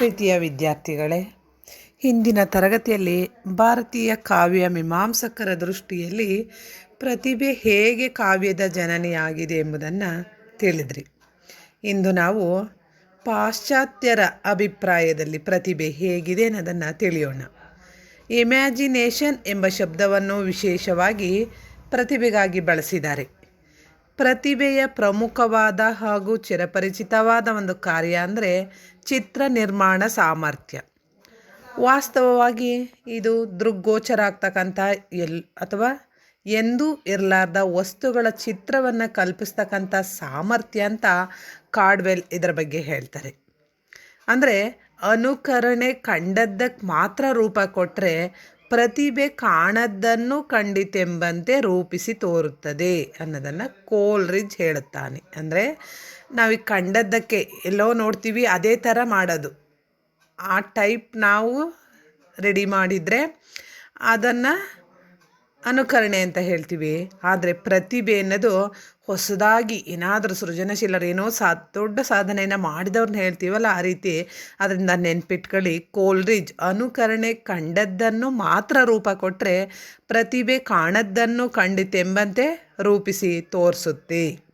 ಪ್ರೀತಿಯ ವಿದ್ಯಾರ್ಥಿಗಳೇ, ಹಿಂದಿನ ತರಗತಿಯಲ್ಲಿ ಭಾರತೀಯ ಕಾವ್ಯ ಮೀಮಾಂಸಕರ ದೃಷ್ಟಿಯಲ್ಲಿ ಪ್ರತಿಭೆ ಹೇಗೆ ಕಾವ್ಯದ ಜನನಿಯಾಗಿದೆ ಎಂಬುದನ್ನು ತಿಳಿದ್ರಿ. ಇಂದು ನಾವು ಪಾಶ್ಚಾತ್ಯರ ಅಭಿಪ್ರಾಯದಲ್ಲಿ ಪ್ರತಿಭೆ ಹೇಗಿದೆ ಅನ್ನೋದನ್ನು ತಿಳಿಯೋಣ. ಇಮ್ಯಾಜಿನೇಷನ್ ಎಂಬ ಶಬ್ದವನ್ನು ವಿಶೇಷವಾಗಿ ಪ್ರತಿಭೆಗಾಗಿ ಬಳಸಿದ್ದಾರೆ. ಪ್ರತಿಭೆಯ ಪ್ರಮುಖವಾದ ಹಾಗೂ ಚಿರಪರಿಚಿತವಾದ ಒಂದು ಕಾರ್ಯ ಅಂದರೆ ಚಿತ್ರ ನಿರ್ಮಾಣ ಸಾಮರ್ಥ್ಯ. ವಾಸ್ತವವಾಗಿ ಇದು ದೃಗ್ಗೋಚರ ಆಗ್ತಕ್ಕಂಥ ಎಲ್ ಅಥವಾ ಎಂದೂ ಇರಲಾರ್ದ ವಸ್ತುಗಳ ಚಿತ್ರವನ್ನು ಕಲ್ಪಿಸ್ತಕ್ಕಂಥ ಸಾಮರ್ಥ್ಯ ಅಂತ ಕಾಡ್ವೆಲ್ ಇದರ ಬಗ್ಗೆ ಹೇಳ್ತಾರೆ. ಅಂದರೆ ಅನುಕರಣೆ ಕಂಡದ್ದಕ್ಕೆ ಮಾತ್ರ ರೂಪ ಕೊಟ್ಟರೆ ಪ್ರತಿಭೆ ಕಾಣದ್ದನ್ನು ಕಂಡಿತೆಂಬಂತೆ ರೂಪಿಸಿ ತೋರುತ್ತದೆ ಅನ್ನೋದನ್ನು ಕೋಲ್ರಿಜ್ ಹೇಳುತ್ತಾನೆ. ಅಂದರೆ ನಾವೀಗ ಕಂಡದ್ದಕ್ಕೆ ಎಲ್ಲೋ ನೋಡ್ತೀವಿ, ಅದೇ ಥರ ಮಾಡೋದು. ಆ ಟೈಪ್ ನಾವು ರೆಡಿ ಮಾಡಿದರೆ ಅದನ್ನು ಅನುಕರಣೆ ಅಂತ ಹೇಳ್ತೀವಿ. ಆದರೆ ಪ್ರತಿಭೆ ಅನ್ನೋದು ಹೊಸದಾಗಿ ಏನಾದರೂ ಸೃಜನಶೀಲರು ಏನೋ ಸಾ, ದೊಡ್ಡ ಸಾಧನೆಯನ್ನು ಮಾಡಿದವ್ರನ್ನ ಹೇಳ್ತೀವಲ್ಲ ಆ ರೀತಿ, ಅದರಿಂದ ನೆನ್ಪಿಟ್ಕೊಳ್ಳಿ. ಕೋಲ್ರಿಜ್ ಅನುಕರಣೆ ಕಂಡದ್ದನ್ನು ಮಾತ್ರ ರೂಪ ಕೊಟ್ಟರೆ ಪ್ರತಿಭೆ ಕಾಣದ್ದನ್ನು ಕಂಡಿತೆಂಬಂತೆ ರೂಪಿಸಿ ತೋರಿಸುತ್ತೆ.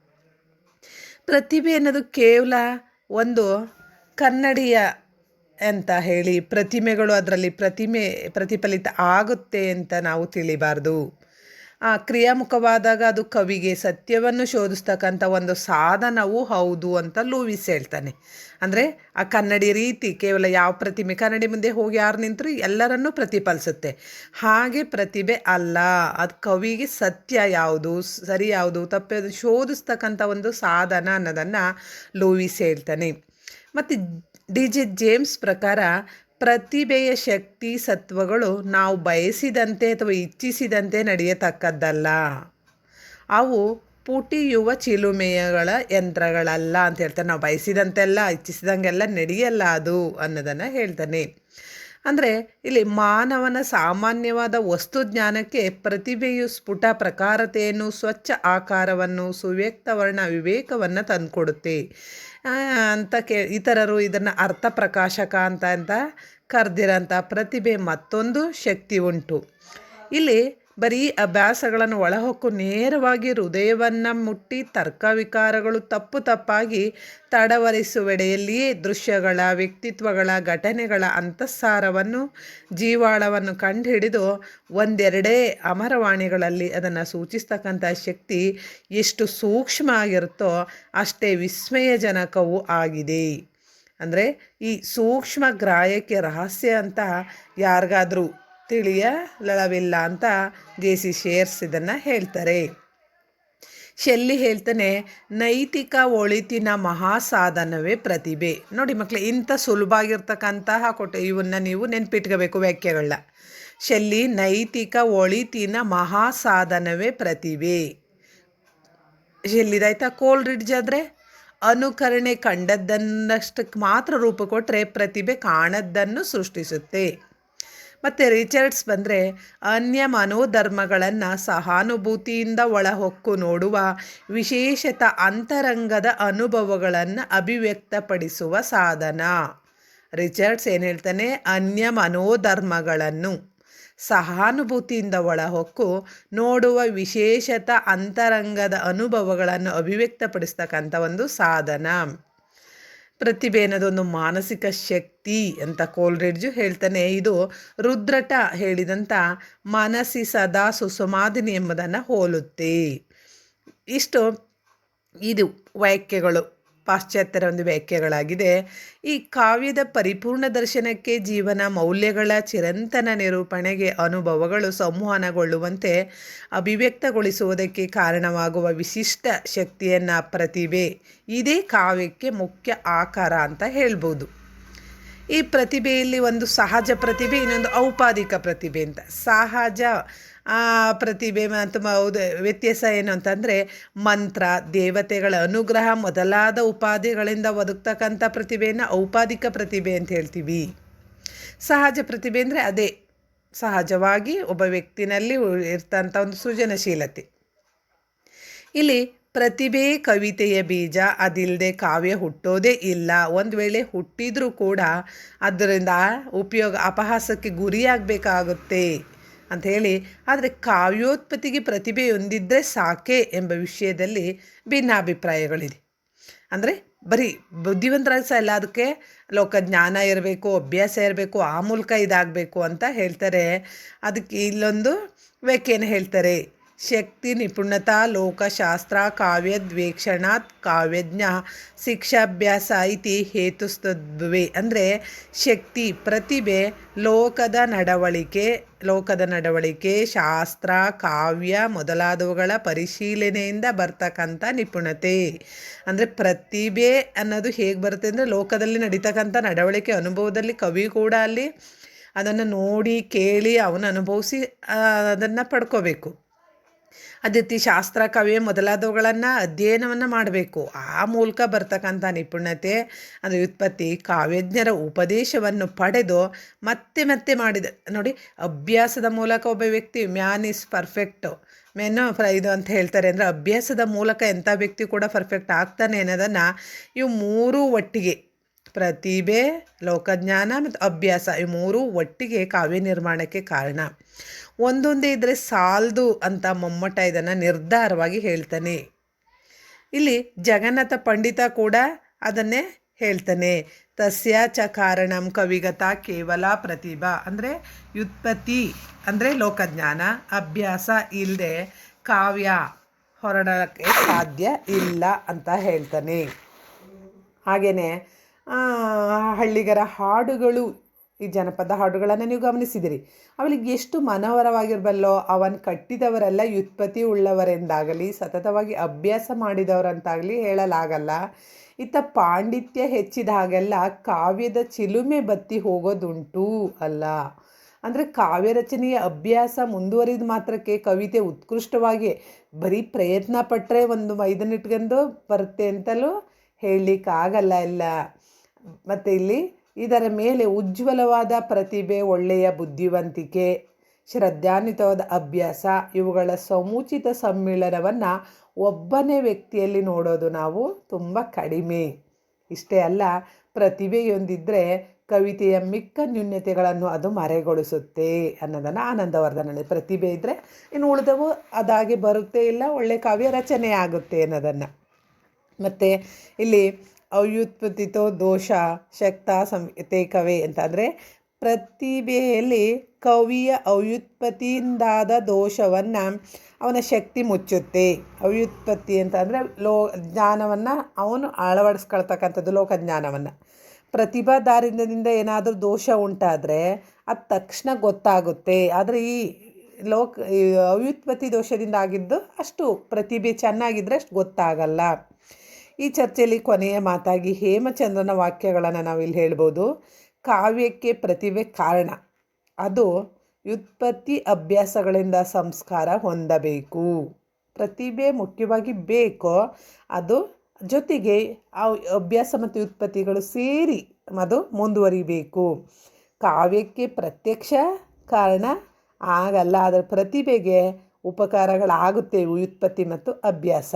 ಪ್ರತಿಭೆ ಅನ್ನೋದು ಕೇವಲ ಒಂದು ಕನ್ನಡಿಯ ಅಂತ ಹೇಳಿ ಪ್ರತಿಮೆಗಳು ಅದರಲ್ಲಿ ಪ್ರತಿಮೆ ಪ್ರತಿಫಲಿತ ಆಗುತ್ತೆ ಅಂತ ನಾವು ತಿಳಿಬಾರ್ದು. ಕ್ರಿಯಾಮುಖವಾದಾಗ ಅದು ಕವಿಗೆ ಸತ್ಯವನ್ನು ಶೋಧಿಸ್ತಕ್ಕಂಥ ಒಂದು ಸಾಧನವೂ ಹೌದು ಅಂತ ಲೂವಿಸ್ ಹೇಳ್ತಾನೆ. ಅಂದರೆ ಆ ಕನ್ನಡಿ ರೀತಿ ಕೇವಲ ಯಾವ ಪ್ರತಿಮೆ ಕನ್ನಡಿ ಮುಂದೆ ಹೋಗಿ ಯಾರು ನಿಂತರೂ ಎಲ್ಲರನ್ನೂ ಪ್ರತಿಫಲಿಸುತ್ತೆ. ಹಾಗೆ ಪ್ರತಿಭೆ ಅಲ್ಲ. ಅದು ಕವಿಗೆ ಸತ್ಯ ಯಾವುದು, ಸರಿ ಯಾವುದು, ತಪ್ಪು ಶೋಧಿಸ್ತಕ್ಕಂಥ ಒಂದು ಸಾಧನ ಅನ್ನೋದನ್ನು ಲೂವಿಸ್ ಹೇಳ್ತಾನೆ. ಮತ್ತು ಡಿ ಜೆ ಜೇಮ್ಸ್ ಪ್ರಕಾರ ಪ್ರತಿಭೆಯ ಶಕ್ತಿ ಸತ್ವಗಳು ನಾವು ಬಯಸಿದಂತೆ ಅಥವಾ ಇಚ್ಛಿಸಿದಂತೆ ನಡೆಯತಕ್ಕದ್ದಲ್ಲ. ಅವು ಪುಟಿಯುವ ಚಿಲುಮೆಯಗಳ ಯಂತ್ರಗಳಲ್ಲ ಅಂತ ಹೇಳ್ತಾರೆ. ನಾವು ಬಯಸಿದಂತೆಲ್ಲ, ಇಚ್ಛಿಸಿದಂಗೆಲ್ಲ ನಡೆಯಲ್ಲ ಅದು ಅನ್ನೋದನ್ನು ಹೇಳ್ತಾನೆ. ಅಂದರೆ ಇಲ್ಲಿ ಮಾನವನ ಸಾಮಾನ್ಯವಾದ ವಸ್ತು ಜ್ಞಾನಕ್ಕೆ ಪ್ರತಿಭೆಯು ಸ್ಫುಟ ಪ್ರಕಾರತೆಯನ್ನು, ಸ್ವಚ್ಛ ಆಕಾರವನ್ನು, ಸುವ್ಯಕ್ತ ವರ್ಣ ವಿವೇಕವನ್ನು ತಂದುಕೊಡುತ್ತೆ. ಅಂತ ಕೇ ಇತರರು ಇದನ್ನು ಅರ್ಥ ಪ್ರಕಾಶಕ ಅಂತ ಅಂತ ಕರೆದಿರೋಂಥ ಪ್ರತಿಭೆ ಮತ್ತೊಂದು ಶಕ್ತಿ ಉಂಟು. ಇಲ್ಲಿ ಬರೀ ಅಭ್ಯಾಸಗಳನ್ನು ಒಳಹೊಕ್ಕು ನೇರವಾಗಿ ಹೃದಯವನ್ನು ಮುಟ್ಟಿ ತರ್ಕ ವಿಕಾರಗಳು ತಪ್ಪು ತಪ್ಪಾಗಿ ತಡವರಿಸುವೆಡೆಯಲ್ಲಿಯೇ ದೃಶ್ಯಗಳ, ವ್ಯಕ್ತಿತ್ವಗಳ, ಘಟನೆಗಳ ಅಂತಸ್ಸಾರವನ್ನು, ಜೀವಾಳವನ್ನು ಕಂಡುಹಿಡಿದು ಒಂದೆರಡೇ ಅಮರವಾಣಿಗಳಲ್ಲಿ ಅದನ್ನು ಸೂಚಿಸ್ತಕ್ಕಂಥ ಶಕ್ತಿ ಎಷ್ಟು ಸೂಕ್ಷ್ಮ ಆಗಿರುತ್ತೋ ಅಷ್ಟೇ ವಿಸ್ಮಯಜನಕವೂ ಆಗಿದೆ. ಅಂದರೆ ಈ ಸೂಕ್ಷ್ಮ ಗ್ರಾಹಕ್ಕೆ ರಹಸ್ಯ ಅಂತ ಯಾರಿಗಾದರೂ ತಿಳಿಯಲವಿಲ್ಲ ಅಂತ ಜೆ ಸಿ ಶೇರ್ಸ್ ಇದನ್ನು ಹೇಳ್ತಾರೆ. ಶೆಲ್ಲಿ ಹೇಳ್ತಾನೆ, ನೈತಿಕ ಒಳಿತಿನ ಮಹಾಸಾಧನವೇ ಪ್ರತಿಭೆ. ನೋಡಿ ಮಕ್ಕಳು ಇಂಥ ಸುಲಭ ಆಗಿರ್ತಕ್ಕಂತಹ ಕೊಟ್ಟು ಇವನ್ನ ನೀವು ನೆನ್ಪಿಟ್ಕೋಬೇಕು ವ್ಯಾಖ್ಯೆಗಳನ್ನ ಶೆಲ್ಲಿ, ನೈತಿಕ ಒಳಿತಿನ ಮಹಾಸಾಧನವೇ ಪ್ರತಿಭೆ. ಶೆಲ್ಲಿದಾಯ್ತಾ? ಕೋಲ್ ರಿಡ್ಜ್ ಆದರೆ? ಅನುಕರಣೆ ಕಂಡದ್ದನ್ನಷ್ಟಕ್ಕೆ ಮಾತ್ರ ರೂಪ ಕೊಟ್ಟರೆ ಪ್ರತಿಭೆ ಕಾಣದ್ದನ್ನು ಸೃಷ್ಟಿಸುತ್ತೆ. ಮತ್ತು ರಿಚರ್ಡ್ಸ್ ಬಂದರೆ ಅನ್ಯ ಮನೋಧರ್ಮಗಳನ್ನು ಸಹಾನುಭೂತಿಯಿಂದ ಒಳಹೊಕ್ಕು ನೋಡುವ ವಿಶೇಷತ ಅಂತರಂಗದ ಅನುಭವಗಳನ್ನು ಅಭಿವ್ಯಕ್ತಪಡಿಸುವ ಸಾಧನ. ರಿಚರ್ಡ್ಸ್ ಏನು ಹೇಳ್ತಾನೆ? ಅನ್ಯ ಮನೋಧರ್ಮಗಳನ್ನು ಸಹಾನುಭೂತಿಯಿಂದ ಒಳಹೊಕ್ಕು ನೋಡುವ ವಿಶೇಷತ ಅಂತರಂಗದ ಅನುಭವಗಳನ್ನು ಅಭಿವ್ಯಕ್ತಪಡಿಸ್ತಕ್ಕಂಥ ಒಂದು ಸಾಧನ. ಪ್ರತಿಭೆ ಅನ್ನೋದೊಂದು ಮಾನಸಿಕ ಶಕ್ತಿ ಅಂತ ಕೋಲ್ರಿಡ್ಜು ಹೇಳ್ತಾನೆ. ಇದು ರುದ್ರಟ ಹೇಳಿದಂಥ ಮನಸ್ಸಿ ಸದಾ ಸುಸಮಾಧಿನಿ ಎಂಬುದನ್ನು ಹೋಲುತ್ತೆ. ಇಷ್ಟು, ಇದು ವ್ಯಾಖ್ಯೆಗಳು. ಪಾಶ್ಚಾತ್ಯರ ಒಂದು ವ್ಯಾಖ್ಯೆಗಳಾಗಿದೆ. ಈ ಕಾವ್ಯದ ಪರಿಪೂರ್ಣ ದರ್ಶನಕ್ಕೆ ಜೀವನ, ಮೌಲ್ಯಗಳ ಚಿರಂತನ ನಿರೂಪಣೆಗೆ ಅನುಭವಗಳು ಸಂವಹನಗೊಳ್ಳುವಂತೆ ಅಭಿವ್ಯಕ್ತಗೊಳಿಸುವುದಕ್ಕೆ ಕಾರಣವಾಗುವ ವಿಶಿಷ್ಟ ಶಕ್ತಿಯನ್ನು ಪ್ರತಿಭೆ. ಇದೇ ಕಾವ್ಯಕ್ಕೆ ಮುಖ್ಯ ಆಕಾರ ಅಂತ ಹೇಳ್ಬೋದು. ಈ ಪ್ರತಿಭೆಯಲ್ಲಿ ಒಂದು ಸಹಜ ಪ್ರತಿಭೆ, ಇನ್ನೊಂದು ಔಪಾದಿಕ ಪ್ರತಿಭೆ ಅಂತ. ಸಹಜ ಪ್ರತಿಭೆ ಮತ್ತು ಹೌದು, ವ್ಯತ್ಯಾಸ ಏನು ಅಂತಂದರೆ ಮಂತ್ರ, ದೇವತೆಗಳ ಅನುಗ್ರಹ ಮೊದಲಾದ ಉಪಾಧಿಗಳಿಂದ ಒದಗ್ತಕ್ಕಂಥ ಪ್ರತಿಭೆಯನ್ನು ಔಪಾದಿಕ ಪ್ರತಿಭೆ ಅಂತ ಹೇಳ್ತೀವಿ. ಸಹಜ ಪ್ರತಿಭೆ ಅಂದರೆ ಅದೇ, ಸಹಜವಾಗಿ ಒಬ್ಬ ವ್ಯಕ್ತಿನಲ್ಲಿ ಇರ್ತಂಥ ಒಂದು ಸೃಜನಶೀಲತೆ. ಇಲ್ಲಿ ಪ್ರತಿಭೆ ಕವಿತೆಯ ಬೀಜ ಅದಿಲ್ಲದೆ ಕಾವ್ಯ ಹುಟ್ಟೋದೇ ಇಲ್ಲ. ಒಂದು ವೇಳೆ ಹುಟ್ಟಿದರೂ ಕೂಡ ಅದರಿಂದ ಉಪಯೋಗ, ಅಪಹಾಸಕ್ಕೆ ಗುರಿಯಾಗಬೇಕಾಗುತ್ತೆ ಅಂಥೇಳಿ ಆದರೆ ಕಾವ್ಯೋತ್ಪತ್ತಿಗೆ ಪ್ರತಿಭೆಯೊಂದಿದ್ದರೆ ಸಾಕೆ ಎಂಬ ವಿಷಯದಲ್ಲಿ ಭಿನ್ನಾಭಿಪ್ರಾಯಗಳಿದೆ. ಅಂದರೆ ಬರೀ ಬುದ್ಧಿವಂತರಾಗಿ ಸಹ ಎಲ್ಲ ಅದಕ್ಕೆ ಲೋಕಜ್ಞಾನ ಇರಬೇಕು, ಅಭ್ಯಾಸ ಇರಬೇಕು, ಆ ಮೂಲಕ ಇದಾಗಬೇಕು ಅಂತ ಹೇಳ್ತಾರೆ. ಅದಕ್ಕೆ ಇಲ್ಲೊಂದು ವ್ಯಾಖ್ಯಾನ ಹೇಳ್ತಾರೆ. ಶಕ್ತಿ, ನಿಪುಣತಾ, ಲೋಕಶಾಸ್ತ್ರ ಕಾವ್ಯದ್ವೇಕ್ಷಣಾತ್ ಕಾವ್ಯಜ್ಞ, ಶಿಕ್ಷಾಭ್ಯಾಸ ಇತಿ ಹೇತುಸ್ತದ್ವೆ ಅಂದರೆ ಶಕ್ತಿ, ಪ್ರತಿಭೆ, ಲೋಕದ ನಡವಳಿಕೆ ಲೋಕದ ನಡವಳಿಕೆ, ಶಾಸ್ತ್ರ, ಕಾವ್ಯ ಮೊದಲಾದವುಗಳ ಪರಿಶೀಲನೆಯಿಂದ ಬರ್ತಕ್ಕಂಥ ನಿಪುಣತೆ. ಅಂದರೆ ಪ್ರತಿಭೆ ಅನ್ನೋದು ಹೇಗೆ ಬರುತ್ತೆ ಅಂದರೆ ಲೋಕದಲ್ಲಿ ನಡೀತಕ್ಕಂಥ ನಡವಳಿಕೆ, ಅನುಭವದಲ್ಲಿ ಕವಿ ಕೂಡ ಅಲ್ಲಿ ಅದನ್ನು ನೋಡಿ, ಕೇಳಿ ಅವನು ಅನುಭವಿಸಿ ಅದನ್ನು ಪಡ್ಕೋಬೇಕು. ಅದೇ ರೀತಿ ಶಾಸ್ತ್ರ, ಕವಿ ಮೊದಲಾದವುಗಳನ್ನು ಅಧ್ಯಯನವನ್ನು ಮಾಡಬೇಕು. ಆ ಮೂಲಕ ಬರ್ತಕ್ಕಂಥ ನಿಪುಣತೆ, ಅಂದರೆ ವ್ಯುತ್ಪತ್ತಿ, ಕಾವ್ಯಜ್ಞರ ಉಪದೇಶವನ್ನು ಪಡೆದು ಮತ್ತೆ ಮತ್ತೆ ಮಾಡಿದ. ನೋಡಿ, ಅಭ್ಯಾಸದ ಮೂಲಕ ಒಬ್ಬ ವ್ಯಕ್ತಿ, ಮ್ಯಾನ್ ಇಸ್ ಪರ್ಫೆಕ್ಟು ಮೆನ್ನು ಇದು ಅಂತ ಹೇಳ್ತಾರೆ. ಅಂದರೆ ಅಭ್ಯಾಸದ ಮೂಲಕ ಎಂಥ ವ್ಯಕ್ತಿ ಕೂಡ ಪರ್ಫೆಕ್ಟ್ ಆಗ್ತಾನೆ ಅನ್ನೋದನ್ನು ಇವು ಮೂರೂ ಒಟ್ಟಿಗೆ, ಪ್ರತಿಭೆ, ಲೋಕಜ್ಞಾನ ಮತ್ತು ಅಭ್ಯಾಸ ಈ ಮೂರೂ ಒಟ್ಟಿಗೆ ಕಾವ್ಯ ನಿರ್ಮಾಣಕ್ಕೆ ಕಾರಣ. ಒಂದೊಂದೇ ಇದ್ದರೆ ಸಾಲದು ಅಂತ ಮಮ್ಮಟ ಇದನ್ನು ನಿರ್ಧಾರವಾಗಿ ಹೇಳ್ತಾನೆ. ಇಲ್ಲಿ ಜಗನ್ನಾಥ ಪಂಡಿತ ಕೂಡ ಅದನ್ನೇ ಹೇಳ್ತಾನೆ. ತಸ್ಯ ಚ ಕಾರಣಂ ಕವಿಗತ ಕೇವಲ ಪ್ರತಿಭಾ. ಅಂದರೆ ವ್ಯುತ್ಪತ್ತಿ, ಅಂದರೆ ಲೋಕಜ್ಞಾನ, ಅಭ್ಯಾಸ ಇಲ್ಲದೆ ಕಾವ್ಯ ಹೊರಡೋಕ್ಕೆ ಸಾಧ್ಯ ಇಲ್ಲ ಅಂತ ಹೇಳ್ತಾನೆ. ಹಾಗೆಯೇ ಹಳ್ಳಿಗರ ಹಾಡುಗಳು ಈ ಜನಪದ ಹಾಡುಗಳನ್ನು ನೀವು ಗಮನಿಸಿದಿರಿ. ಅವಳಿಗೆ ಎಷ್ಟು ಮನೋಹರವಾಗಿರಬಲ್ಲೋ, ಅವನು ಕಟ್ಟಿದವರೆಲ್ಲ ವ್ಯುತ್ಪತ್ತಿ ಉಳ್ಳವರೆಂದಾಗಲಿ, ಸತತವಾಗಿ ಅಭ್ಯಾಸ ಮಾಡಿದವರಂತಾಗಲಿ ಹೇಳಲಾಗಲ್ಲ. ಇತ್ತ ಪಾಂಡಿತ್ಯ ಹೆಚ್ಚಿದ ಹಾಗೆಲ್ಲ ಕಾವ್ಯದ ಚಿಲುಮೆ ಬತ್ತಿ ಹೋಗೋದುಂಟು ಅಲ್ಲ. ಅಂದರೆ ಕಾವ್ಯ ರಚನೆಯ ಅಭ್ಯಾಸ ಮುಂದುವರಿದ ಮಾತ್ರಕ್ಕೆ ಕವಿತೆ ಉತ್ಕೃಷ್ಟವಾಗಿ ಬರೀ ಪ್ರಯತ್ನ ಪಟ್ಟರೆ ಒಂದು ಮೈದನಿಟ್ಕೊಂಡು ಬರುತ್ತೆ ಅಂತಲೂ ಹೇಳಲಿಕ್ಕಾಗಲ್ಲ ಇಲ್ಲ ಮತ್ತು ಇಲ್ಲಿ ಇದರ ಮೇಲೆ ಉಜ್ವಲವಾದ ಪ್ರತಿಭೆ, ಒಳ್ಳೆಯ ಬುದ್ಧಿವಂತಿಕೆ, ಶ್ರದ್ಧಾನ್ವಿತವಾದ ಅಭ್ಯಾಸ, ಇವುಗಳ ಸಮುಚಿತ ಸಮ್ಮಿಳನವನ್ನು ಒಬ್ಬನೇ ವ್ಯಕ್ತಿಯಲ್ಲಿ ನೋಡೋದು ನಾವು ತುಂಬ ಕಡಿಮೆ. ಇಷ್ಟೇ ಅಲ್ಲ ಪ್ರತಿಭೆಯೊಂದಿದ್ದರೆ ಕವಿತೆಯ ಮಿಕ್ಕ ನ್ಯೂನ್ಯತೆಗಳನ್ನು ಅದು ಮರೆಗೊಳಿಸುತ್ತೆ ಅನ್ನೋದನ್ನು ಆನಂದವರ್ಧನ ಪ್ರತಿಭೆ ಇದ್ದರೆ ಇನ್ನು ಉಳಿದವು ಅದಾಗಿ ಬರುತ್ತೆ ಇಲ್ಲ, ಒಳ್ಳೆ ಕಾವ್ಯ ರಚನೆ ಆಗುತ್ತೆ ಅನ್ನೋದನ್ನು. ಮತ್ತು ಇಲ್ಲಿ ಅವ್ಯುತ್ಪತ್ತಿತೋ ದೋಷ, ಶಕ್ತ ಸಂತೇಕವೇ ಅಂತಂದರೆ ಪ್ರತಿಭೆಯಲ್ಲಿ ಕವಿಯ ಅವ್ಯುತ್ಪತ್ತಿಯಿಂದಾದ ದೋಷವನ್ನು ಅವನ ಶಕ್ತಿ ಮುಚ್ಚುತ್ತೆ. ಅವ್ಯುತ್ಪತ್ತಿ ಅಂತಂದರೆ ಲೋ, ಜ್ಞಾನವನ್ನು ಅವನು ಅಳವಡಿಸ್ಕೊಳ್ತಕ್ಕಂಥದ್ದು ಲೋಕಜ್ಞಾನವನ್ನು. ಪ್ರತಿಭಾ ದಾರಿದ್ರದಿಂದ ಏನಾದರೂ ದೋಷ ಉಂಟಾದರೆ ಅದು ತಕ್ಷಣ ಗೊತ್ತಾಗುತ್ತೆ. ಆದರೆ ಈ ಲೋಕ ಅವ್ಯುತ್ಪತ್ತಿ ದೋಷದಿಂದ ಆಗಿದ್ದು ಅಷ್ಟು ಪ್ರತಿಭೆ ಚೆನ್ನಾಗಿದ್ದರೆ ಅಷ್ಟು ಗೊತ್ತಾಗಲ್ಲ. ಈ ಚರ್ಚೆಯಲ್ಲಿ ಕೊನೆಯ ಮಾತಾಗಿ ಹೇಮಚಂದ್ರನ ವಾಕ್ಯಗಳನ್ನು ನಾವಿಲ್ಲಿ ಹೇಳ್ಬೋದು. ಕಾವ್ಯಕ್ಕೆ ಪ್ರತಿಭೆ ಕಾರಣ. ಅದು ವ್ಯುತ್ಪತ್ತಿ ಅಭ್ಯಾಸಗಳಿಂದ ಸಂಸ್ಕಾರ ಹೊಂದಬೇಕು. ಪ್ರತಿಭೆ ಮುಖ್ಯವಾಗಿ ಬೇಕೋ, ಅದು ಜೊತೆಗೆ ಆ ಅಭ್ಯಾಸ ಮತ್ತು ವ್ಯುತ್ಪತ್ತಿಗಳು ಸೇರಿ ಅದು ಮುಂದುವರಿಬೇಕು. ಕಾವ್ಯಕ್ಕೆ ಪ್ರತ್ಯಕ್ಷ ಕಾರಣ. ಆಗಲ್ಲ ಅದರ ಪ್ರತಿಭೆಗೆ ಉಪಕಾರಗಳಾಗುತ್ತೆ ವ್ಯುತ್ಪತ್ತಿ ಮತ್ತು ಅಭ್ಯಾಸ.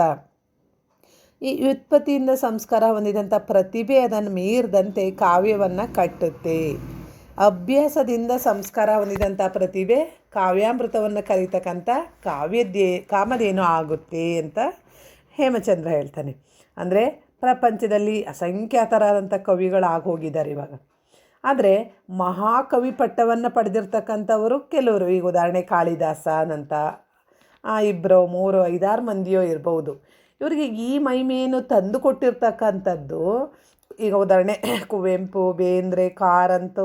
ಈ ವ್ಯುತ್ಪತ್ತಿಯಿಂದ ಸಂಸ್ಕಾರ ಹೊಂದಿದಂಥ ಪ್ರತಿಭೆ ಅದನ್ನು ಮೀರಿದಂತೆ ಕಾವ್ಯವನ್ನು ಕಟ್ಟುತ್ತೆ. ಅಭ್ಯಾಸದಿಂದ ಸಂಸ್ಕಾರ ಹೊಂದಿದಂಥ ಪ್ರತಿಭೆ ಕಾವ್ಯಾಮೃತವನ್ನು ಕರೀತಕ್ಕಂಥ ಕಾವ್ಯದ್ದೇ ಕಾಮಧೇನು ಆಗುತ್ತೆ ಅಂತ ಹೇಮಚಂದ್ರ ಹೇಳ್ತಾನೆ. ಅಂದರೆ ಪ್ರಪಂಚದಲ್ಲಿ ಅಸಂಖ್ಯಾತರಾದಂಥ ಕವಿಗಳಾಗೋಗಿದ್ದಾರೆ ಇವಾಗ. ಆದರೆ ಮಹಾಕವಿ ಪಟ್ಟವನ್ನು ಪಡೆದಿರ್ತಕ್ಕಂಥವರು ಕೆಲವರು, ಈಗ ಉದಾಹರಣೆ ಕಾಳಿದಾಸನಂತ ಇಬ್ಬರು ಮೂರು ಐದಾರು ಮಂದಿಯೋ ಇರ್ಬೋದು. ಇವರಿಗೆ ಈ ಮಹಿಮೆಯನ್ನು ತಂದು ಕೊಟ್ಟಿರ್ತಕ್ಕಂಥದ್ದು, ಈಗ ಉದಾಹರಣೆ, ಕುವೆಂಪು, ಬೇಂದ್ರೆ, ಕಾರಂತು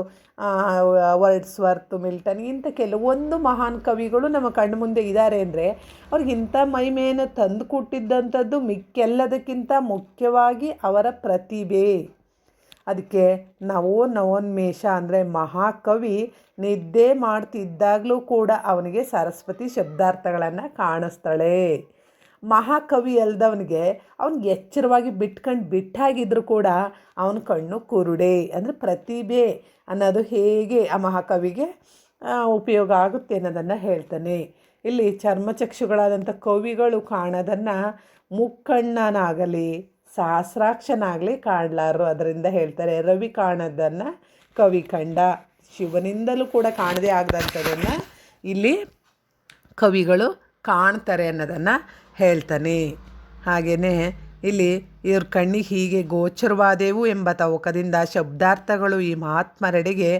ವರ್ಡ್ಸ್ ಮಿಲ್ಟನ್ ಇಂಥ ಕೆಲವೊಂದು ಮಹಾನ್ ಕವಿಗಳು ನಮ್ಮ ಕಣ್ಣು ಮುಂದೆ ಇದ್ದಾರೆ ಅಂದರೆ ಅವ್ರಿಗೆ ಇಂಥ ಮಹಿಮೆಯನ್ನು ತಂದು ಕೊಟ್ಟಿದ್ದಂಥದ್ದು ಮಿಕ್ಕೆಲ್ಲದಕ್ಕಿಂತ ಮುಖ್ಯವಾಗಿ ಅವರ ಪ್ರತಿಭೆ. ಅದಕ್ಕೆ ನವೋ ನವೋನ್ಮೇಷ ಅಂದರೆ ಮಹಾಕವಿ ನಿದ್ದೆ ಮಾಡ್ತಿದ್ದಾಗಲೂ ಕೂಡ ಅವನಿಗೆ ಸರಸ್ವತಿ ಶಬ್ದಾರ್ಥಗಳನ್ನು ಕಾಣಿಸ್ತಾಳೆ. ಮಹಾಕವಿ ಅಲ್ದವನಿಗೆ ಅವನು ಎಚ್ಚರವಾಗಿ ಬಿಟ್ಕೊಂಡು ಬಿಟ್ಟಾಗಿದ್ರು ಕೂಡ ಅವನ ಕಣ್ಣು ಕುರುಡೆ ಅಂದರೆ ಪ್ರತಿಭೆ ಅನ್ನೋದು ಹೇಗೆ ಆ ಮಹಾಕವಿಗೆ ಉಪಯೋಗ ಆಗುತ್ತೆ ಅನ್ನೋದನ್ನು ಹೇಳ್ತಾನೆ. ಇಲ್ಲಿ ಚರ್ಮಚಕ್ಷುಗಳಾದಂಥ ಕವಿಗಳು ಕಾಣೋದನ್ನು ಮುಕ್ಕಣ್ಣನಾಗಲಿ, ಸಹಸ್ರಾಕ್ಷನಾಗಲಿ ಕಾಣಲಾರು ಅದರಿಂದ ಹೇಳ್ತಾರೆ. ರವಿ ಕಾಣೋದನ್ನು ಕವಿ ಕಂಡ ಶಿವನಿಂದಲೂ ಕೂಡ ಕಾಣದೇ ಆಗದಂಥದ್ದನ್ನು ಇಲ್ಲಿ ಕವಿಗಳು ಕಾಣ್ತಾರೆ ಅನ್ನೋದನ್ನು ಹೇಳ್ತಾನೆ. ಹಾಗೆಯೇ ಇಲ್ಲಿ ಇವ್ರ ಕಣ್ಣಿಗೆ ಹೀಗೆ ಗೋಚರವಾದೆವು ಎಂಬ ತವಕದಿಂದ ಶಬ್ದಾರ್ಥಗಳು ಈ ಮಹಾತ್ಮರೆಡೆಗೆ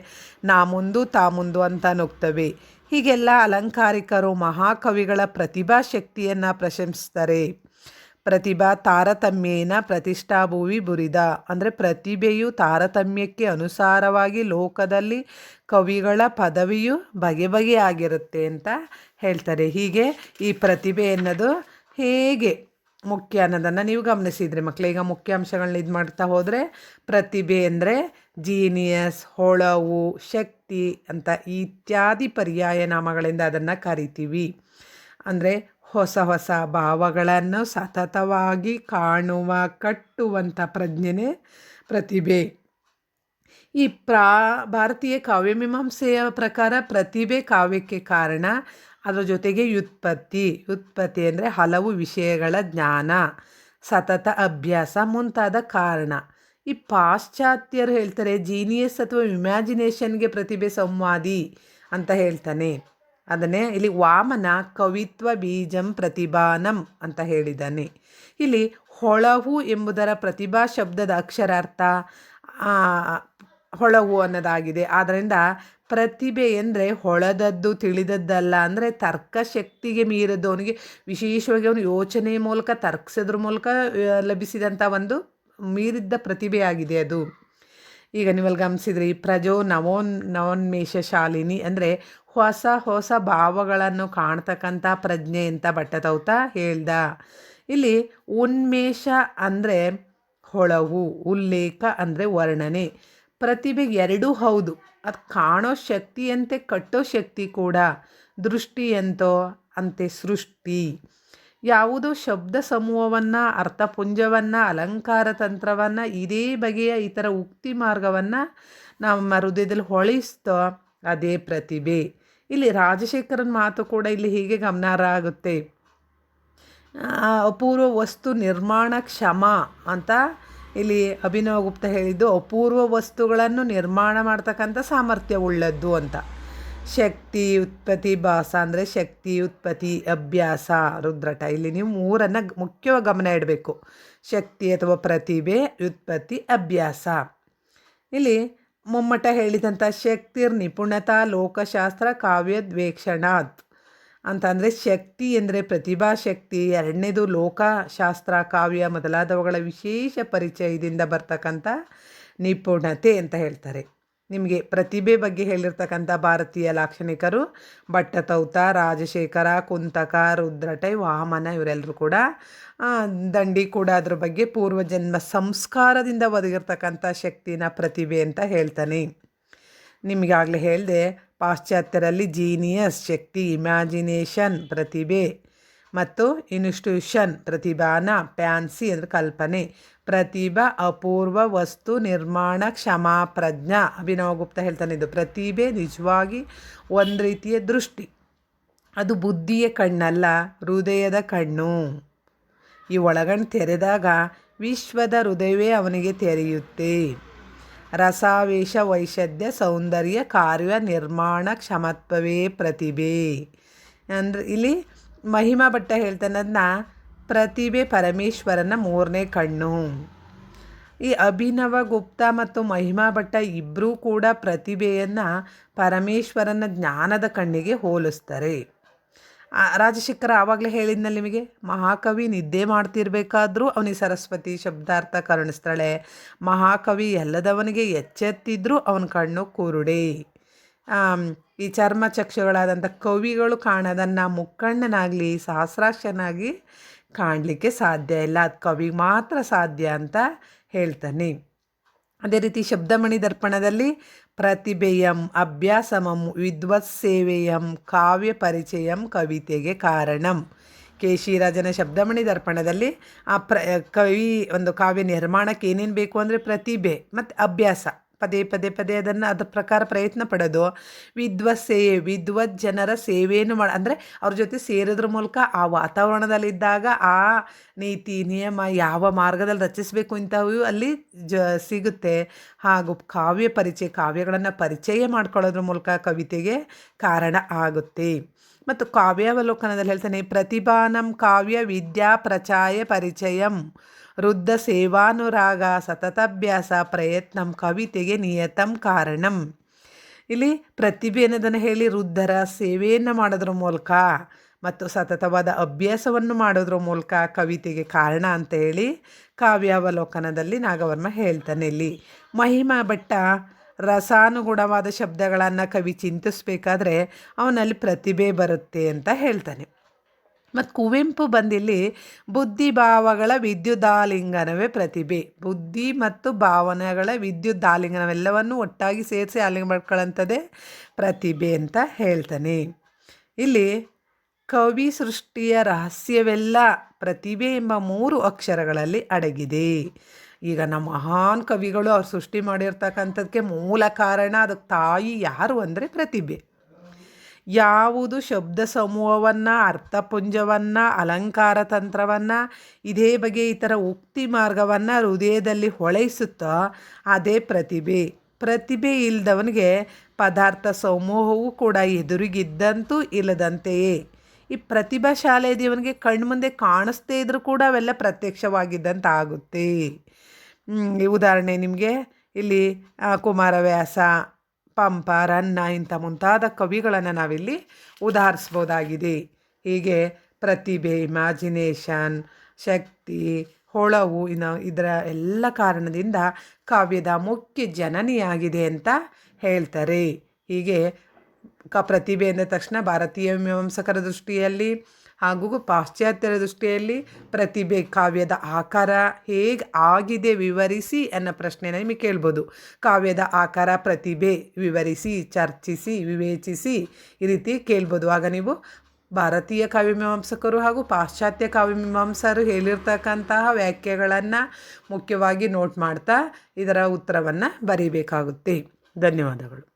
ನಾ ಮುಂದು ತಾ ಮುಂದು ಅಂತ ನುಗ್ತವೆ. ಹೀಗೆಲ್ಲ ಅಲಂಕಾರಿಕರು ಮಹಾಕವಿಗಳ ಪ್ರತಿಭಾ ಶಕ್ತಿಯನ್ನು ಪ್ರಶಂಸಿಸ್ತಾರೆ. ಪ್ರತಿಭಾ ತಾರತಮ್ಯೇನ ಪ್ರತಿಷ್ಠಾಭೂವಿ ಬುರಿದ. ಅಂದರೆ ಪ್ರತಿಭೆಯು ತಾರತಮ್ಯಕ್ಕೆ ಅನುಸಾರವಾಗಿ ಲೋಕದಲ್ಲಿ ಕವಿಗಳ ಪದವಿಯು ಬಗೆ ಬಗೆಯಾಗಿರುತ್ತೆ ಅಂತ ಹೇಳ್ತಾರೆ. ಹೀಗೆ ಈ ಪ್ರತಿಭೆ ಅನ್ನೋದು ಹೇಗೆ ಮುಖ್ಯ ಅನ್ನೋದನ್ನು ನೀವು ಗಮನಿಸಿದ್ರಿ. ಮಕ್ಕಳು ಈಗ ಮುಖ್ಯಾಂಶಗಳನ್ನ ಇದು ಮಾಡ್ತಾ ಹೋದರೆ ಪ್ರತಿಭೆ ಅಂದರೆ ಜೀನಿಯಸ್, ಹೊಳವು, ಶಕ್ತಿ ಅಂತ ಇತ್ಯಾದಿ ಪರ್ಯಾಯ ನಾಮಗಳಿಂದ ಅದನ್ನು ಕರಿತೀವಿ. ಅಂದರೆ ಹೊಸ ಹೊಸ ಭಾವಗಳನ್ನು ಸತತವಾಗಿ ಕಾಣುವ ಕಟ್ಟುವಂಥ ಪ್ರಜ್ಞೆನೇ ಪ್ರತಿಭೆ. ಈ ಪ್ರಾ, ಭಾರತೀಯ ಕಾವ್ಯಮೀಮಾಂಸೆಯ ಪ್ರಕಾರ ಪ್ರತಿಭೆ ಕಾವ್ಯಕ್ಕೆ ಕಾರಣ ಅದರ ಜೊತೆಗೆ ವ್ಯುತ್ಪತ್ತಿ ವ್ಯುತ್ಪತ್ತಿ ಅಂದರೆ ಹಲವು ವಿಷಯಗಳ ಜ್ಞಾನ, ಸತತ ಅಭ್ಯಾಸ ಮುಂತಾದ ಕಾರಣ. ಈ ಪಾಶ್ಚಾತ್ಯರು ಹೇಳ್ತಾರೆ ಜೀನಿಯಸ್ ಅಥವಾ ಇಮ್ಯಾಜಿನೇಷನ್ಗೆ ಪ್ರತಿಭೆ ಸಂವಾದಿ ಅಂತ ಹೇಳ್ತಾನೆ. ಅದನ್ನೇ ಇಲ್ಲಿ ವಾಮನ ಕವಿತ್ವ ಬೀಜಂ ಪ್ರತಿಭಾನಂ ಅಂತ ಹೇಳಿದ್ದಾನೆ. ಇಲ್ಲಿ ಹೊಳವು ಎಂಬುದರ ಪ್ರತಿಭಾ ಶಬ್ದದ ಅಕ್ಷರಾರ್ಥ ಹೊಳವು ಅನ್ನೋದಾಗಿದೆ. ಆದ್ದರಿಂದ ಪ್ರತಿಭೆ ಅಂದರೆ ಹೊಳದದ್ದು ತಿಳಿದದ್ದಲ್ಲ. ಅಂದರೆ ತರ್ಕಶಕ್ತಿಗೆ ಮೀರಿದ್ದು ಅವನಿಗೆ ವಿಶೇಷವಾಗಿ ಅವನು ಯೋಚನೆ ಮೂಲಕ, ತರ್ಕಿಸೋದ್ರ ಮೂಲಕ ಲಭಿಸಿದಂಥ ಒಂದು ಮೀರಿದ್ದ ಪ್ರತಿಭೆಯಾಗಿದೆ ಅದು. ಈಗ ನೀವಲ್ಲಿ ಗಮನಿಸಿದ್ರಿ, ಪ್ರಜೋ ನವೋನ್ ನವೋನ್ಮೇಷ ಶಾಲಿನಿ ಅಂದರೆ ಹೊಸ ಹೊಸ ಭಾವಗಳನ್ನು ಕಾಣ್ತಕ್ಕಂಥ ಪ್ರಜ್ಞೆ ಅಂತ ಬಟ್ಟತೌತ ಹೇಳ್ದ. ಇಲ್ಲಿ ಉನ್ಮೇಷ ಅಂದರೆ ಹೊಳವು, ಉಲ್ಲೇಖ ಅಂದರೆ ವರ್ಣನೆ. ಪ್ರತಿಭೆಗೆ ಎರಡೂ ಹೌದು. ಅದು ಕಾಣೋ ಶಕ್ತಿಯಂತೆ ಕಟ್ಟೋ ಶಕ್ತಿ ಕೂಡ ದೃಷ್ಟಿಯಂತೋ ಅಂತೆ ಸೃಷ್ಟಿ. ಯಾವುದೋ ಶಬ್ದ ಸಮೂಹವನ್ನು, ಅರ್ಥಪುಂಜವನ್ನು, ಅಲಂಕಾರ ತಂತ್ರವನ್ನು, ಇದೇ ಬಗೆಯ ಇತರ ಉಕ್ತಿ ಮಾರ್ಗವನ್ನು ನಮ್ಮ ಹೃದಯದಲ್ಲಿ ಹೊಳಿಸ್ತೋ ಅದೇ ಪ್ರತಿಭೆ. ಇಲ್ಲಿ ರಾಜಶೇಖರನ ಮಾತು ಕೂಡ ಇಲ್ಲಿ ಹೀಗೆ ಗಮನಾರ್ಹ ಆಗುತ್ತೆ. ಅಪೂರ್ವ ವಸ್ತು ನಿರ್ಮಾಣ ಕ್ಷಮ ಅಂತ ಇಲ್ಲಿ ಅಭಿನವ ಗುಪ್ತ ಹೇಳಿದ್ದು, ಅಪೂರ್ವ ವಸ್ತುಗಳನ್ನು ನಿರ್ಮಾಣ ಮಾಡ್ತಕ್ಕಂಥ ಸಾಮರ್ಥ್ಯ ಉಳ್ಳದ್ದು ಅಂತ. ಶಕ್ತಿ ಉತ್ಪತ್ತಿ ಭಾಸ ಅಂದರೆ ಶಕ್ತಿ ಉತ್ಪತ್ತಿ ಅಭ್ಯಾಸ, ರುದ್ರಟ. ಇಲ್ಲಿ ನೀವು ಮೂರನ್ನು ಮುಖ್ಯವಾಗಿ ಗಮನ ಇಡಬೇಕು. ಶಕ್ತಿ ಅಥವಾ ಪ್ರತಿಭೆ, ಉತ್ಪತ್ತಿ, ಅಭ್ಯಾಸ. ಇಲ್ಲಿ ಮೊಮ್ಮಟ ಹೇಳಿದಂಥ ಶಕ್ತಿರ್ ನಿಪುಣತಾ, ಲೋಕಶಾಸ್ತ್ರ ಕಾವ್ಯದ್ವೇಕ್ಷಣಾತ್ ಅಂತಂದರೆ ಶಕ್ತಿ ಎಂದರೆ ಪ್ರತಿಭಾಶಕ್ತಿ ಎರಡನೇದು ಲೋಕಶಾಸ್ತ್ರ, ಕಾವ್ಯ ಮೊದಲಾದವುಗಳ ವಿಶೇಷ ಪರಿಚಯದಿಂದ ಬರ್ತಕ್ಕಂಥ ನಿಪುಣತೆ ಅಂತ ಹೇಳ್ತಾರೆ. ನಿಮಗೆ ಪ್ರತಿಭೆ ಬಗ್ಗೆ ಹೇಳಿರ್ತಕ್ಕಂಥ ಭಾರತೀಯ ಲಾಕ್ಷಣಿಕರು ಭಟ್ಟತೌತ, ರಾಜಶೇಖರ, ಕುಂತಕ, ರುದ್ರಟೈ, ವಾಮನ ಇವರೆಲ್ಲರೂ ಕೂಡ ದಂಡಿ ಕೂಡ ಅದ್ರ ಬಗ್ಗೆ ಪೂರ್ವಜನ್ಮ ಸಂಸ್ಕಾರದಿಂದ ಒದಗಿರ್ತಕ್ಕಂಥ ಶಕ್ತಿನ ಪ್ರತಿಭೆ ಅಂತ ಹೇಳ್ತಾನೆ. ನಿಮಗಾಗಲೇ ಹೇಳಿದೆ ಪಾಶ್ಚಾತ್ಯರಲ್ಲಿ ಜೀನಿಯಸ್ ಶಕ್ತಿ, ಇಮ್ಯಾಜಿನೇಷನ್ ಪ್ರತಿಭೆ ಮತ್ತು ಇನ್ಸ್ಟಿಟ್ಯೂಷನ್ ಪ್ರತಿಭಾನ ಪ್ಯಾನ್ಸಿ ಅಂದರೆ ಕಲ್ಪನೆ, ಪ್ರತಿಭಾ ಅಪೂರ್ವ ವಸ್ತು ನಿರ್ಮಾಣ ಕ್ಷಮಾ ಪ್ರಜ್ಞಾ. ಅಭಿನವ ಗುಪ್ತ ಹೇಳ್ತಾನೆ ಇದು, ಪ್ರತಿಭೆ ನಿಜವಾಗಿ ಒಂದು ರೀತಿಯ ದೃಷ್ಟಿ. ಅದು ಬುದ್ಧಿಯ ಕಣ್ಣಲ್ಲ, ಹೃದಯದ ಕಣ್ಣು. ಈ ಒಳಗಣ್ಣು ತೆರೆದಾಗ ವಿಶ್ವದ ಹೃದಯವೇ ಅವನಿಗೆ ತೆರೆಯುತ್ತೆ. ರಸಾವೇಶ ವೈಶದ್ಯ ಸೌಂದರ್ಯ ಕಾರ್ಯ ನಿರ್ಮಾಣ ಕ್ಷಮತ್ವವೇ ಪ್ರತಿಭೆ. ಅಂದರೆ ಇಲ್ಲಿ ಮಹಿಮಾ ಭಟ್ಟ ಹೇಳ್ತಾನದನ್ನ ಪ್ರತಿಭೆ ಪರಮೇಶ್ವರನ ಮೂರನೇ ಕಣ್ಣು. ಈ ಅಭಿನವ ಗುಪ್ತ ಮತ್ತು ಮಹಿಮಾ ಭಟ್ಟ ಇಬ್ಬರೂ ಕೂಡ ಪ್ರತಿಭೆಯನ್ನು ಪರಮೇಶ್ವರನ ಜ್ಞಾನದ ಕಣ್ಣಿಗೆ ಹೋಲಿಸ್ತಾರೆ. ರಾಜಶೇಖರ ಆವಾಗಲೇ ಹೇಳಿದ್ನಲ್ಲ ನಿಮಗೆ, ಮಹಾಕವಿ ನಿದ್ದೆ ಮಾಡ್ತಿರ್ಬೇಕಾದ್ರೂ ಅವನಿಗೆ ಸರಸ್ವತಿ ಶಬ್ದಾರ್ಥ ಕರುಣಿಸ್ತಾಳೆ. ಮಹಾಕವಿ ಎಲ್ಲದವನಿಗೆ ಎಚ್ಚೆತ್ತಿದ್ರೂ ಅವನ ಕಣ್ಣು ಕುರುಡೆ. ಈ ಚರ್ಮ ಚಕ್ಷುಗಳಾದಂಥ ಕವಿಗಳು ಕಾಣೋದನ್ನು ಮುಕ್ಕಣ್ಣನಾಗಲಿ, ಸಹಸ್ರಾಕ್ಷನಾಗಿ ಕಾಣಲಿಕ್ಕೆ ಸಾಧ್ಯ ಇಲ್ಲ. ಅದು ಕವಿಗೆ ಮಾತ್ರ ಸಾಧ್ಯ ಅಂತ ಹೇಳ್ತಾನೆ. ಅದೇ ರೀತಿ ಶಬ್ದಮಣಿ ದರ್ಪಣದಲ್ಲಿ ಪ್ರತಿಭೆಯಂ, ಅಭ್ಯಾಸಮಂ, ವಿದ್ವತ್ಸೇವೆಯಂ ಕಾವ್ಯ ಪರಿಚಯಂ ಕವಿತೆಗೆ ಕಾರಣಂ. ಕೆ. ಶಿರಾಜನ ಶಬ್ದಮಣಿ ದರ್ಪಣದಲ್ಲಿ ಆ ಪ್ರ, ಕವಿ ಒಂದು ಕಾವ್ಯ ನಿರ್ಮಾಣಕ್ಕೆ ಏನೇನು ಬೇಕು ಅಂದರೆ ಪ್ರತಿಭೆ ಮತ್ತು ಅಭ್ಯಾಸ. ಪದೇ ಪದೇ ಪದೇ ಅದನ್ನು ಅದ್ರ ಪ್ರಕಾರ ಪ್ರಯತ್ನ ಪಡೋದು. ವಿದ್ವತ್ ಸೇವೆ ವಿದ್ವತ್ ಜನರ ಸೇವೆಯನ್ನು ಮಾಡಿ, ಅಂದರೆ ಅವ್ರ ಜೊತೆ ಸೇರೋದ್ರ ಮೂಲಕ ಆ ವಾತಾವರಣದಲ್ಲಿದ್ದಾಗ ಆ ನೀತಿ, ನಿಯಮ ಯಾವ ಮಾರ್ಗದಲ್ಲಿ ರಚಿಸಬೇಕು ಇಂಥವು ಅಲ್ಲಿ ಜ, ಸಿಗುತ್ತೆ. ಹಾಗೂ ಕಾವ್ಯ ಪರಿಚಯ, ಕಾವ್ಯಗಳನ್ನು ಪರಿಚಯ ಮಾಡ್ಕೊಳ್ಳೋದ್ರ ಮೂಲಕ ಕವಿತೆಗೆ ಕಾರಣ ಆಗುತ್ತೆ. ಮತ್ತು ಕಾವ್ಯಾವಲೋಕನದಲ್ಲಿ ಹೇಳ್ತಾನೆ, ಪ್ರತಿಭಾನಂ ಕಾವ್ಯ ವಿದ್ಯಾ ಪ್ರಚಾಯ ಪರಿಚಯಂ. ವೃದ್ಧ ಸೇವಾನುರಾಗ ಸತತಾಭ್ಯಾಸ ಪ್ರಯತ್ನಂ ಕವಿತೆಗೆ ನಿಯತಂ ಕಾರಣಂ. ಇಲ್ಲಿ ಪ್ರತಿಭೆ ಅನ್ನೋದನ್ನು ಹೇಳಿ ವೃದ್ಧರ ಸೇವೆಯನ್ನು ಮಾಡೋದ್ರ ಮೂಲಕ ಮತ್ತು ಸತತವಾದ ಅಭ್ಯಾಸವನ್ನು ಮಾಡೋದ್ರ ಮೂಲಕ ಕವಿತೆಗೆ ಕಾರಣ ಅಂತ ಹೇಳಿ ಕಾವ್ಯಾವಲೋಕನದಲ್ಲಿ ನಾಗವರ್ಮ ಹೇಳ್ತಾನೆ ಇಲ್ಲಿ. ಮಹಿಮಾ ಭಟ್ಟ ರಸಾನುಗುಣವಾದ ಶಬ್ದಗಳನ್ನು ಕವಿ ಚಿಂತಿಸ್ಬೇಕಾದ್ರೆ ಅವನಲ್ಲಿ ಪ್ರತಿಭೆ ಬರುತ್ತೆ ಅಂತ ಹೇಳ್ತಾನೆ. ಮತ್ತು ಕುವೆಂಪು ಬಂದಿಲ್ಲಿ ಬುದ್ಧಿ ಭಾವಗಳ ವಿದ್ಯುದಾಲಿಂಗನವೇ ಪ್ರತಿಭೆ. ಬುದ್ಧಿ ಮತ್ತು ಭಾವನೆಗಳ ವಿದ್ಯುದಾಲಿಂಗನವೆಲ್ಲವನ್ನು ಒಟ್ಟಾಗಿ ಸೇರಿಸಿ ಆಲಿಂಗ ಮಾಡ್ಕೊಳ್ಳೋಂಥದ್ದೇ ಪ್ರತಿಭೆ ಅಂತ ಹೇಳ್ತಾನೆ. ಇಲ್ಲಿ ಕವಿ ಸೃಷ್ಟಿಯ ರಹಸ್ಯವೆಲ್ಲ ಪ್ರತಿಭೆ ಎಂಬ ಮೂರು ಅಕ್ಷರಗಳಲ್ಲಿ ಅಡಗಿದೆ. ಈಗ ನಮ್ಮ ಮಹಾನ್ ಕವಿಗಳು ಅವ್ರು ಸೃಷ್ಟಿ ಮಾಡಿರ್ತಕ್ಕಂಥದ್ದಕ್ಕೆ ಮೂಲ ಕಾರಣ ಅದಕ್ಕೆ ತಾಯಿ ಯಾರು ಅಂದರೆ ಪ್ರತಿಭೆ. ಯಾವುದು ಶಬ್ದ ಸಮೂಹವನ್ನು, ಅರ್ಥಪುಂಜವನ್ನು, ಅಲಂಕಾರ ತಂತ್ರವನ್ನು, ಇದೇ ಬಗೆ ಥರ ಉಕ್ತಿ ಮಾರ್ಗವನ್ನು ಹೃದಯದಲ್ಲಿ ಹೊಳೈಸುತ್ತೋ ಅದೇ ಪ್ರತಿಭೆ. ಪ್ರತಿಭೆ ಇಲ್ಲದವನಿಗೆ ಪದಾರ್ಥ ಸಮೂಹವೂ ಕೂಡ ಎದುರಿಗಿದ್ದಂತೂ ಇಲ್ಲದಂತೆಯೇ. ಈ ಪ್ರತಿಭಾಶಾಲೆ ದೇವನಿಗೆ ಕಣ್ಮುಂದೆ ಕಾಣಿಸ್ತೇ ಇದ್ರೂ ಕೂಡ ಅವೆಲ್ಲ ಪ್ರತ್ಯಕ್ಷವಾಗಿದ್ದಂತಾಗುತ್ತೆ. ಉದಾಹರಣೆ ನಿಮಗೆ. ಇಲ್ಲಿ ಕುಮಾರವ್ಯಾಸ ಪಂಪ, ರನ್ನ ಇಂಥ ಮುಂತಾದ ಕವಿಗಳನ್ನು ನಾವಿಲ್ಲಿ ಉದಾಹರಿಸ್ಬೋದಾಗಿದೆ. ಹೀಗೆ ಪ್ರತಿಭೆ ಇಮ್ಯಾಜಿನೇಷನ್ ಶಕ್ತಿ, ಹೊಳವು ಇನ್ನು ಇದರ ಎಲ್ಲ ಕಾರಣದಿಂದ ಕಾವ್ಯದ ಮುಖ್ಯ ಜನನಿಯಾಗಿದೆ ಅಂತ ಹೇಳ್ತಾರೆ. ಹೀಗೆ ಕ ಪ್ರತಿಭೆ ಅಂದ ತಕ್ಷಣ ಭಾರತೀಯ ಮೀಮಾಂಸಕರ ದೃಷ್ಟಿಯಲ್ಲಿ ಹಾಗೂ ಪಾಶ್ಚಾತ್ಯರ ದೃಷ್ಟಿಯಲ್ಲಿ ಪ್ರತಿಭೆ, ಕಾವ್ಯದ ಆಕಾರ ಹೇಗೆ ಆಗಿದೆ ವಿವರಿಸಿ ಅನ್ನೋ ಪ್ರಶ್ನೆನ ನಿಮಗೆ ಕೇಳ್ಬೋದು. ಕಾವ್ಯದ ಆಕಾರ, ಪ್ರತಿಭೆ ವಿವರಿಸಿ, ಚರ್ಚಿಸಿ, ವಿವೇಚಿಸಿ ಈ ರೀತಿ ಕೇಳ್ಬೋದು. ಆಗ ನೀವು ಭಾರತೀಯ ಕಾವ್ಯಮೀಮಾಂಸಕರು ಹಾಗೂ ಪಾಶ್ಚಾತ್ಯ ಕಾವ್ಯಮೀಮಾಂಸರು ಹೇಳಿರ್ತಕ್ಕಂತಹ ವ್ಯಾಖ್ಯೆಗಳನ್ನು ಮುಖ್ಯವಾಗಿ ನೋಟ್ ಮಾಡ್ತಾ ಇದರ ಉತ್ತರವನ್ನು ಬರೀಬೇಕಾಗುತ್ತೆ. ಧನ್ಯವಾದಗಳು.